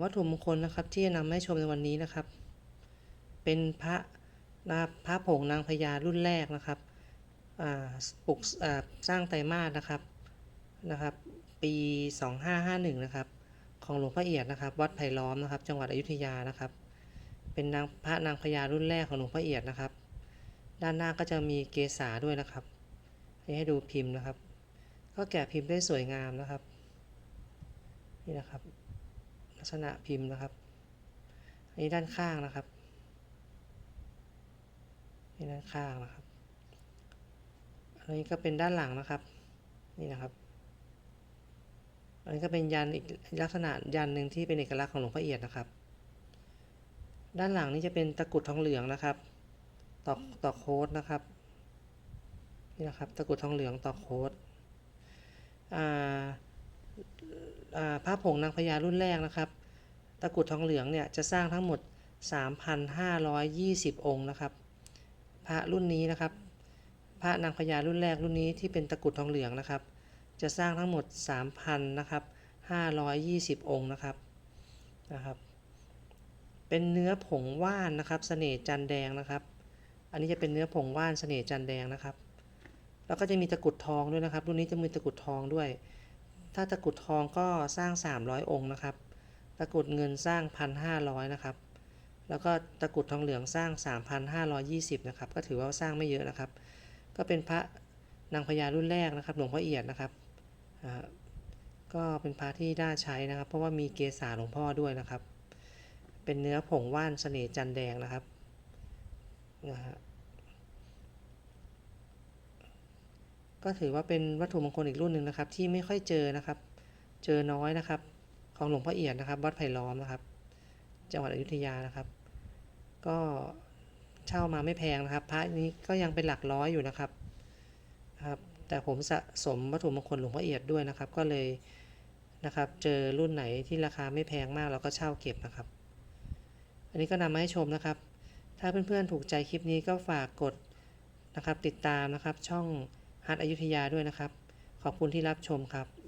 วัตถุมงคลนะครับที่จะนำให้ชมในวันนี้นะครับ เป็นพระนะพระผงนางพญารุ่นแรกนะครับปลุกสร้างไตรมาสนะครับนะครับ ปี 2551 นะครับ ของหลวงพ่อเอียดนะครับ วัดไผ่ล้อมนะครับ จังหวัดอยุธยานะครับ เป็นนางพระนางพญารุ่นแรกของหลวงพ่อเอียดนะครับ ด้านหน้าก็จะมีเกษาด้วยนะครับนี่ให้ดูพิมพ์นะครับ ก็แกะพิมพ์ได้สวยงามนะครับ นี่นะครับ ลักษณะพิมพ์นะครับ อันนี้ด้านข้างนะครับนี่ด้านข้างนะครับ อันนี้ก็เป็นด้านหลังนะครับ นี่นะครับ อันนี้ก็เป็นยันอีกลักษณะยันหนึ่งที่เป็นเอกลักษณ์ของหลวงพ่อเอียดนะครับ ด้านหลังนี่จะเป็นตะกรุดทองเหลืองนะครับตอกตอกโค้ดนะครับ นี่นะครับ ตะกรุดทองเหลืองตอกโค้ดอ่าอ่าผงนางพญารุ่นแรกนะครับ ตะกรุดทองเหลืองเนี่ยจะสร้างทั้งหมด 3,520 องค์นะครับ พระรุ่นนี้นะครับ พระนางพญารุ่นแรกรุ่นนี้ที่เป็นตะกรุดทองเหลืองนะครับ จะสร้างทั้งหมด 3,000นะครับ520 องค์นะครับนะครับ เป็นเนื้อผงว่านนะครับเสน่ห์จันแดงนะครับ อันนี้จะเป็นเนื้อผงว่านเสน่ห์จันแดงนะครับ แล้วก็จะมีตะกรุดทองด้วยนะครับ รุ่นนี้จะมีตะกรุดทองด้วย ถ้าตะกรุดทองก็สร้าง 300 องค์นะครับ ตะกรุดเงินสร้าง 1,500 นะครับ แล้วก็ตะกรุดทองเหลืองสร้าง 3,520 นะครับ ก็ถือว่าสร้างไม่เยอะนะครับ ก็เป็นพระนางพญารุ่นแรกนะครับ หลวงพ่อเอียดนะครับ ก็เป็นพระที่น่าใช้นะครับ เพราะว่ามีเกศาหลวงพ่อด้วยนะครับ เป็นเนื้อผงว่านเสน่ห์จันแดงนะครับนะฮะก็ถือว่าเป็นวัตถุมงคลอีกรุ่นหนึ่งนะครับ ที่ไม่ค่อยเจอนะครับ เจอน้อยนะครับ ของหลวงพ่อเอียดนะครับวัดไผ่ล้อมนะครับ จังหวัดอยุธยานะครับ ก็เช่ามาไม่แพงนะครับ พระนี้ก็ยังเป็นหลักร้อยอยู่นะครับครับ แต่ผมสะสมวัตถุมงคลหลวงพ่อเอียดด้วยนะครับ ก็เลยนะครับ เจอรุ่นไหนที่ราคาไม่แพงมากเราก็เช่าเก็บนะครับ อันนี้ก็นำมาให้ชมนะครับ ถ้าเพื่อนๆถูกใจคลิปนี้ก็ฝากกดนะครับติดตามนะครับช่องฮัทอยุธยาด้วยนะครับ ขอบคุณที่รับชมครับ